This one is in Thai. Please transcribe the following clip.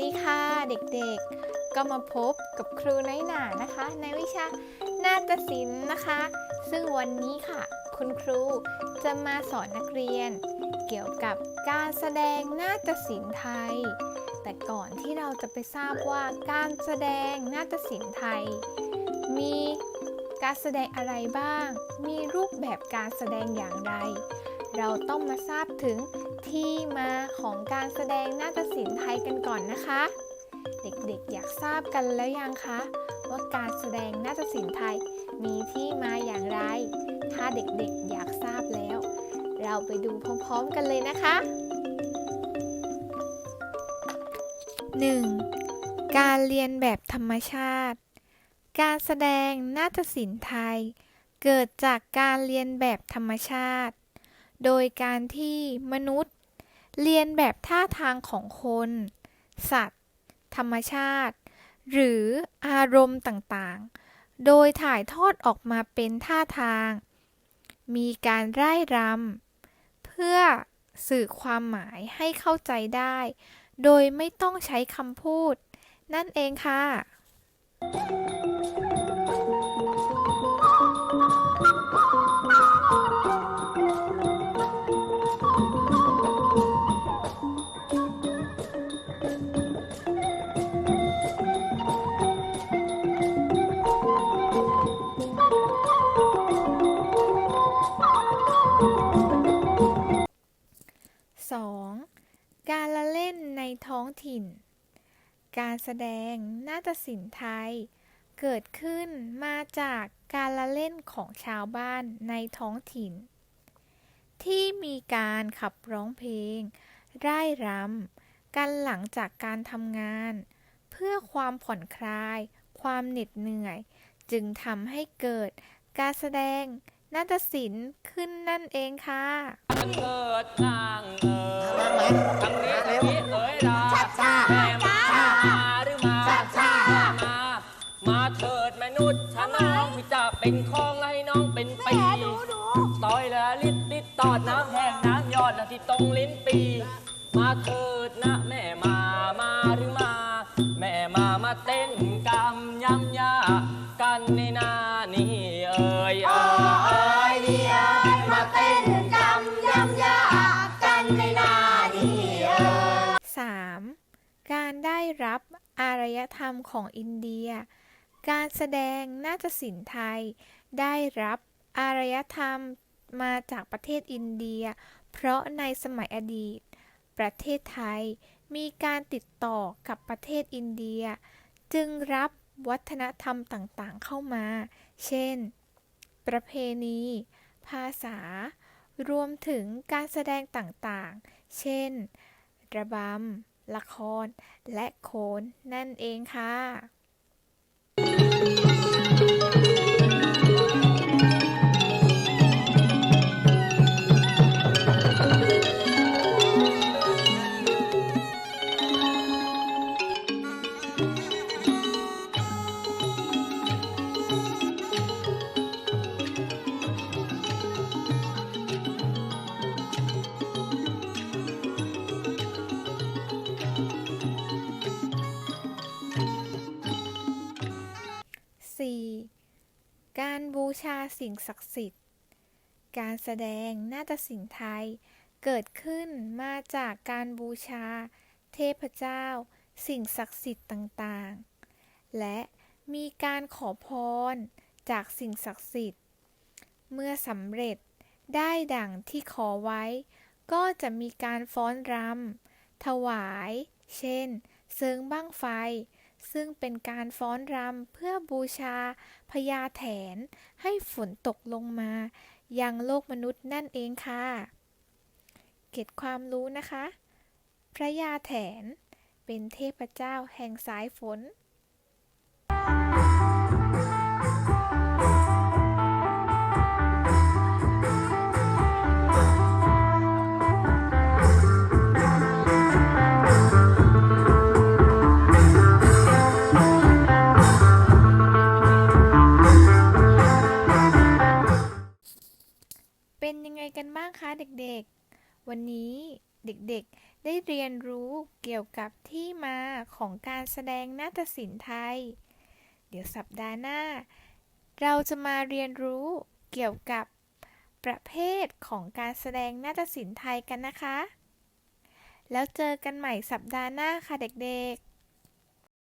ดีค่ะเด็กๆ ก็มาพบกับครูน้อยหนานะคะ ในวิชานาฏศิลป์นะคะ ซึ่งวันนี้ค่ะ คุณครูจะมาสอนนักเรียน เกี่ยวกับการแสดงนาฏศิลป์ไทย แต่ก่อนที่เราจะไปทราบว่าการแสดงนาฏศิลป์ไทย มีการแสดงอะไรบ้าง มีรูปแบบการแสดงอย่างไร เราต้องมาทราบถึงที่มาของการแสดงนาฏศิลป์ไทยกันก่อนนะคะ เด็กๆอยากทราบกันแล้วยังคะ ว่าการแสดงนาฏศิลป์ไทยมีที่มาอย่างไร ถ้าเด็กๆอยากทราบแล้ว เราไปดูพร้อมๆกันเลยนะคะ 1. การเรียนแบบธรรมชาติ การแสดงนาฏศิลป์ไทย เกิดจากการเรียนแบบธรรมชาติ โดยการที่มนุษย์ เรียนแบบท่าทางของคน สัตว์ ธรรมชาติ หรืออารมณ์ต่างๆ โดยถ่ายทอดออกมาเป็นท่าทาง มีการไร่รำเพื่อสื่อความหมายให้เข้าใจได้ โดยไม่ต้องใช้คำพูด นั่นเองค่ะ ถิ่น การแสดงนาฏศิลป์ไทย เกิดขึ้นมาจากการละเล่นของชาวบ้านในท้องถิ่น ที่มีการขับร้องเพลง ร่ายรำกันหลังจากการทำงาน เพื่อความผ่อนคลาย ความเหน็ดเหนื่อย จึงทำให้เกิดการแสดง นาฏศิลป์ขึ้นนั่นเองค่ะมันเกิดนางเอ๋ยทางนี้ทางนี้เอ๋ยลาจ้าแม่มามาหรือมาจ้าจ้ามา มาเถิดมนุษย์ฉันน้องพี่จะเป็นของให้น้องเป็นปีต่อยละลิดลิดตอดน้ำแห้งน้ำยอดนะที่ตรงลิ้นปี มาเถิดนะแม่มามาหรือมา แม่มามาเต้นกำยำยากันในนานี่เอ๋ยเอ๋ย ได้รับอารยธรรมของอินเดีย การแสดงนาฏศิลป์ไทย ได้รับอารยธรรมมาจากประเทศอินเดีย เพราะในสมัยอดีต ประเทศไทยมีการติดต่อกับประเทศอินเดีย จึงรับวัฒนธรรมต่างๆเข้ามา เช่น ประเพณี ภาษา รวมถึงการแสดงต่างๆ เช่น ระบำ ละคร และโขนนั่นเองค่ะ บูชาสิ่งศักดิ์สิทธิ์ การแสดงนาฏศิลป์ไทยเกิดขึ้นมาจากการบูชา เทพเจ้า สิ่งศักดิ์สิทธิ์ต่างๆ และมีการขอพรจากสิ่งศักดิ์สิทธิ์ เมื่อสำเร็จได้ดังที่ขอไว้ ก็จะมีการฟ้อนรำถวาย เช่น เซิงบ้างไฟ ซึ่งเป็นการฟ้อนรำเพื่อบูชาพญาแถน ให้ฝนตกลงมา ยังโลกมนุษย์นั่นเองค่ะ เก็บความรู้นะคะ พระยาแถนเป็นเทพเจ้าแห่งสายฝน วันนี้เด็กๆได้เรียนรู้เกี่ยวกับที่มาของการแสดงนาฏศิลป์ไทย เดี๋ยวสัปดาห์หน้า เราจะมาเรียนรู้เกี่ยวกับประเภทของการแสดงนาฏศิลป์ไทยกันนะคะ แล้วเจอกันใหม่สัปดาห์หน้าค่ะเด็กๆ